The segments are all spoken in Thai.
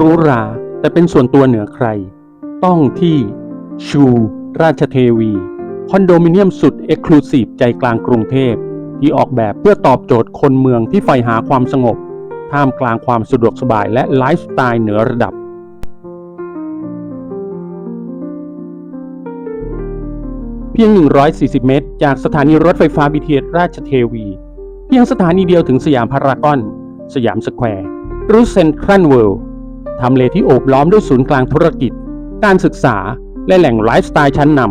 รูหราแต่เป็นส่วนตัวเหนือใคร ต้องที่ชูราชเทวี คอนโดมิเนียมสุดเอ็กคลูซีฟใจกลางกรุงเทพ ที่ออกแบบเพื่อตอบโจทย์คนเมืองที่ใฝ่หาความสงบ ท่ามกลางความสะดวกสบายและไลฟ์สไตล์เหนือระดับเพียง 140 เมตร จากสถานีรถไฟฟ้า BTS ราชเทวี เพียงสถานีเดียวถึงสยามพารากอน สยามสแควร์หรือเซ็นทรัลเวิลด์ ทำเลที่โอบล้อมด้วยศูนย์กลางธุรกิจ การศึกษา และแหล่งไลฟ์สไตล์ชั้นนำ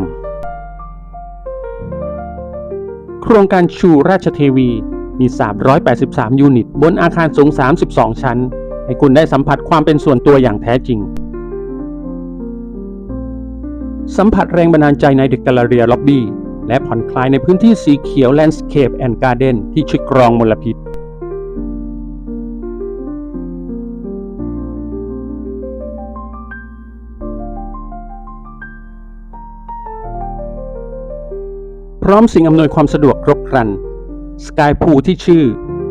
โครงการชูราชเทวีมี 383 ยูนิต บนอาคารสูง 32 ชั้น ให้คุณได้สัมผัสความเป็นส่วนตัวอย่างแท้จริง สัมผัสแรงบันดาลใจในเด e กลเรียล็อบบี้ และผ่อนคลายในพื้นที่สีเขียวแลนด์สเคปแอนด์การ์เดนที่ช่วยกรองมลพิษ ร้อมสิ่งอำนวยความสะดวกครบครัน สกายพูที่ชื่อ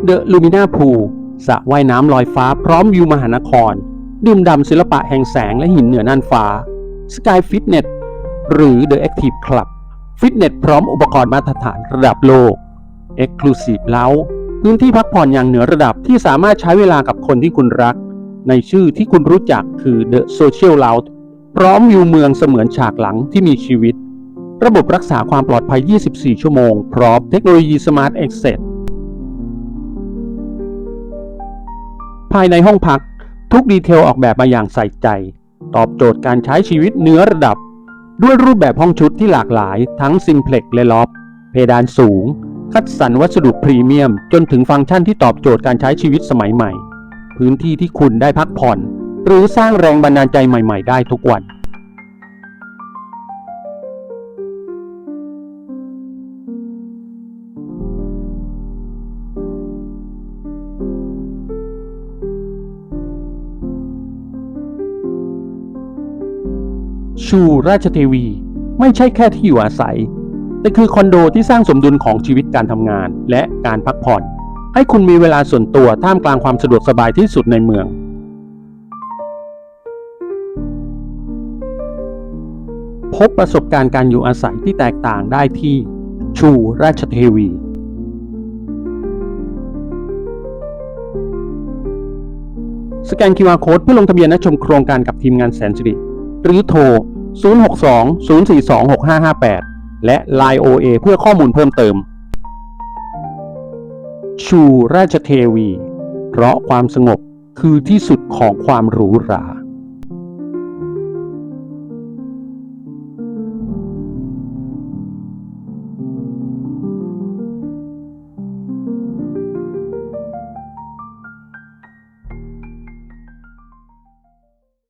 The Lumina Pool สระว่ายน้ำลอยฟ้าพร้อมวิวมหานคร ดื่มด่ำศิลปะแห่งแสงและหินเหนือน่านฟ้า Sky Fitness หรือ The Active Club ฟิตเนสพร้อมอุปกรณ์มาตรฐานระดับโลก Exclusive เล้าพื้นที่พักผ่อนอย่างเหนือระดับที่สามารถใช้เวลากับคนที่คุณรัก ในชื่อที่คุณรู้จักคือ The Social Lounge พร้อมวิวเมืองเสมือนฉากหลังที่มีชีวิต ระบบรักษาความปลอดภัย 24 ชั่วโมง พร้อมเทคโนโลยี Smart Access ภายในห้องพัก ทุกดีเทลออกแบบมาอย่างใส่ใจ ตอบโจทย์การใช้ชีวิตเนื้อระดับ ด้วยรูปแบบห้องชุดที่หลากหลาย ทั้งซิมเพล็กและล็อบเพดานสูง คัดสรรวัสดุพรีเมียม จนถึงฟังก์ชันที่ตอบโจทย์การใช้ชีวิตสมัยใหม่ พื้นที่ที่คุณได้พักผ่อน หรือสร้างแรงบันดาลใจใหม่ ๆ ได้ทุกวัน ชูราชเทวี ไม่ใช่แค่ที่อยู่อาศัย แต่คือคอนโดที่สร้างสมดุลของชีวิตการทำงานและการพักผ่อน ให้คุณมีเวลาส่วนตัวท่ามกลางความสะดวกสบายที่สุดในเมือง พบประสบการณ์การอยู่อาศัยที่แตกต่างได้ที่ชูราชเทวีสแกน QR Code เพื่อลงทะเบียนและชมโครงการกับทีมงานแสนสิริหรือโทร 062-042-6558 และ Line OA เพื่อข้อมูลเพิ่มเติม ชูราชเทวี เพราะความสงบคือที่สุดของความหรูหรา